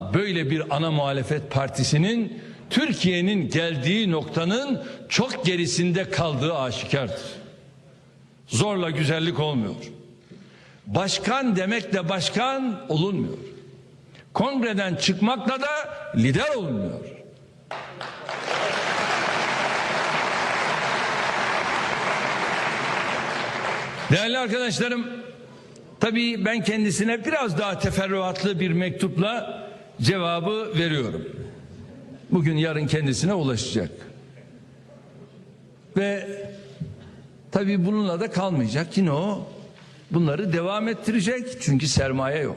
böyle bir ana muhalefet partisinin Türkiye'nin geldiği noktanın çok gerisinde kaldığı aşikardır. Zorla güzellik olmuyor. Başkan demekle başkan olunmuyor. Kongreden çıkmakla da lider olmuyor. Değerli arkadaşlarım, tabii ben kendisine biraz daha teferruatlı bir mektupla cevabı veriyorum. Bugün yarın kendisine ulaşacak. Ve tabii bununla da kalmayacak. Yine o bunları devam ettirecek çünkü sermaye yok.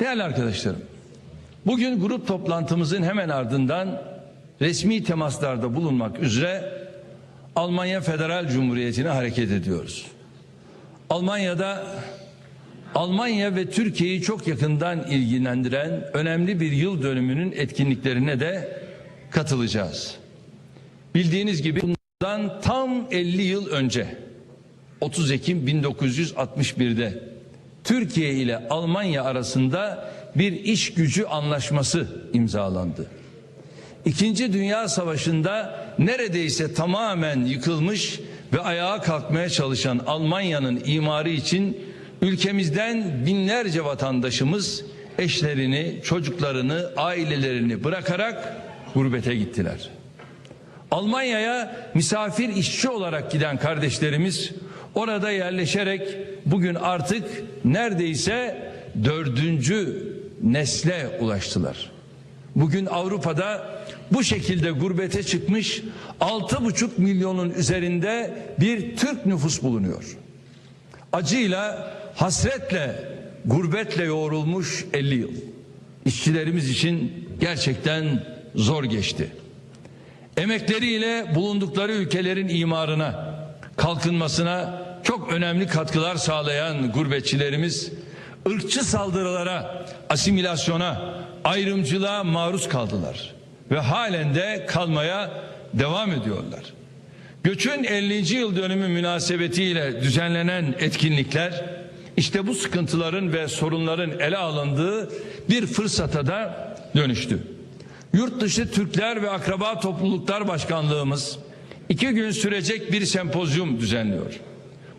Değerli arkadaşlarım, bugün grup toplantımızın hemen ardından resmi temaslarda bulunmak üzere Almanya Federal Cumhuriyeti'ne hareket ediyoruz. Almanya'da Almanya ve Türkiye'yi çok yakından ilgilendiren önemli bir yıl dönümünün etkinliklerine de katılacağız. Bildiğiniz gibi bundan tam 50 yıl önce 30 Ekim 1961'de Türkiye ile Almanya arasında bir iş gücü anlaşması imzalandı. İkinci Dünya Savaşı'nda neredeyse tamamen yıkılmış ve ayağa kalkmaya çalışan Almanya'nın imarı için ülkemizden binlerce vatandaşımız eşlerini, çocuklarını, ailelerini bırakarak gurbete gittiler. Almanya'ya misafir işçi olarak giden kardeşlerimiz orada yerleşerek bugün artık neredeyse dördüncü nesle ulaştılar. Bugün Avrupa'da bu şekilde gurbete çıkmış 6,5 milyonun üzerinde bir Türk nüfus bulunuyor. Acıyla, hasretle, gurbetle yoğrulmuş 50 yıl. İşçilerimiz için gerçekten zor geçti. Emekleriyle bulundukları ülkelerin imarına, kalkınmasına çok önemli katkılar sağlayan gurbetçilerimiz ırkçı saldırılara, asimilasyona, ayrımcılığa maruz kaldılar ve halen de kalmaya devam ediyorlar. Göçün 50. yıl dönümü münasebetiyle düzenlenen etkinlikler işte bu sıkıntıların ve sorunların ele alındığı bir fırsata da dönüştü. Yurt dışı Türkler ve Akraba Topluluklar Başkanlığımız iki gün sürecek bir sempozyum düzenliyor.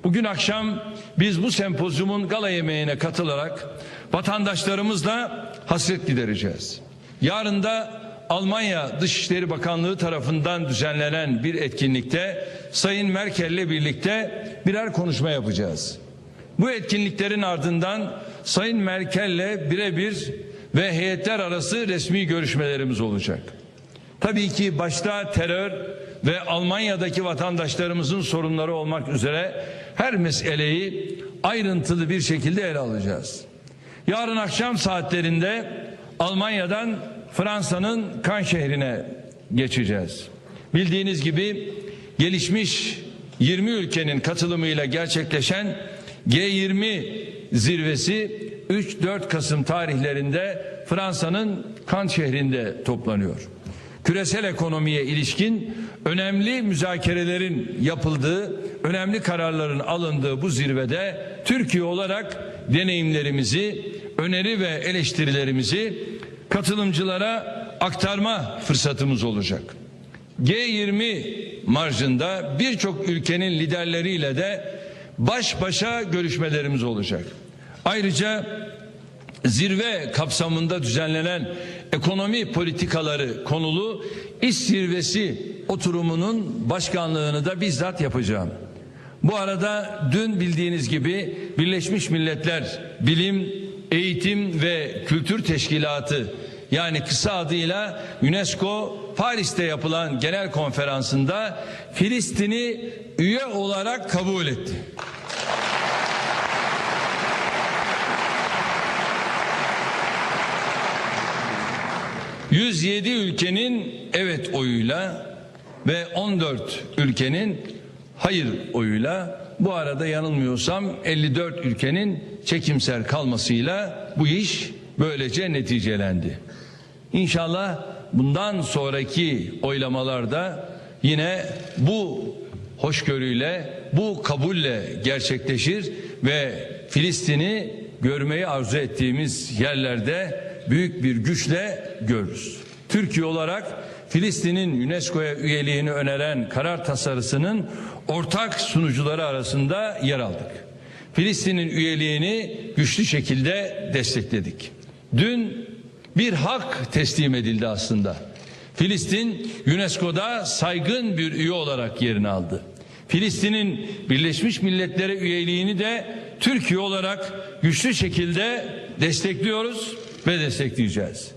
Bugün akşam biz bu sempozyumun gala yemeğine katılarak vatandaşlarımızla hasret gidereceğiz. Yarın da Almanya Dışişleri Bakanlığı tarafından düzenlenen bir etkinlikte Sayın Merkel'le birlikte birer konuşma yapacağız. Bu etkinliklerin ardından Sayın Merkel'le birebir ve heyetler arası resmi görüşmelerimiz olacak. Tabii ki başta terör ve Almanya'daki vatandaşlarımızın sorunları olmak üzere her meseleyi ayrıntılı bir şekilde ele alacağız. Yarın akşam saatlerinde Almanya'dan Fransa'nın Kan şehrine geçeceğiz. Bildiğiniz gibi gelişmiş 20 ülkenin katılımıyla gerçekleşen G20 zirvesi 3-4 Kasım tarihlerinde Fransa'nın Kan şehrinde toplanıyor. Küresel ekonomiye ilişkin önemli müzakerelerin yapıldığı, önemli kararların alındığı bu zirvede Türkiye olarak deneyimlerimizi, öneri ve eleştirilerimizi katılımcılara aktarma fırsatımız olacak. G20 marjında birçok ülkenin liderleriyle de baş başa görüşmelerimiz olacak. Ayrıca zirve kapsamında düzenlenen ekonomi politikaları konulu iş zirvesi oturumunun başkanlığını da bizzat yapacağım. Bu arada dün bildiğiniz gibi Birleşmiş Milletler Bilim, Eğitim ve Kültür Teşkilatı yani kısa adıyla UNESCO Paris'te yapılan genel konferansında Filistin'i üye olarak kabul etti. ...107 ülkenin evet oyuyla ve 14 ülkenin hayır oyuyla bu arada yanılmıyorsam 54 ülkenin çekimser kalmasıyla bu iş böylece neticelendi. İnşallah bundan sonraki oylamalarda yine bu hoşgörüyle, bu kabulle gerçekleşir ve Filistin'i görmeyi arzu ettiğimiz yerlerde büyük bir güçle görürüz. Türkiye olarak Filistin'in UNESCO'ya üyeliğini öneren karar tasarısının ortak sunucuları arasında yer aldık. Filistin'in üyeliğini güçlü şekilde destekledik. Dün bir hak teslim edildi aslında. Filistin UNESCO'da saygın bir üye olarak yerini aldı. Filistin'in Birleşmiş Milletler'e üyeliğini de Türkiye olarak güçlü şekilde destekliyoruz ve destekleyeceğiz.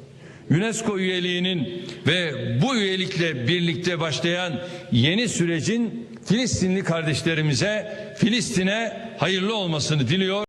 UNESCO üyeliğinin ve bu üyelikle birlikte başlayan yeni sürecin Filistinli kardeşlerimize Filistin'e hayırlı olmasını diliyor.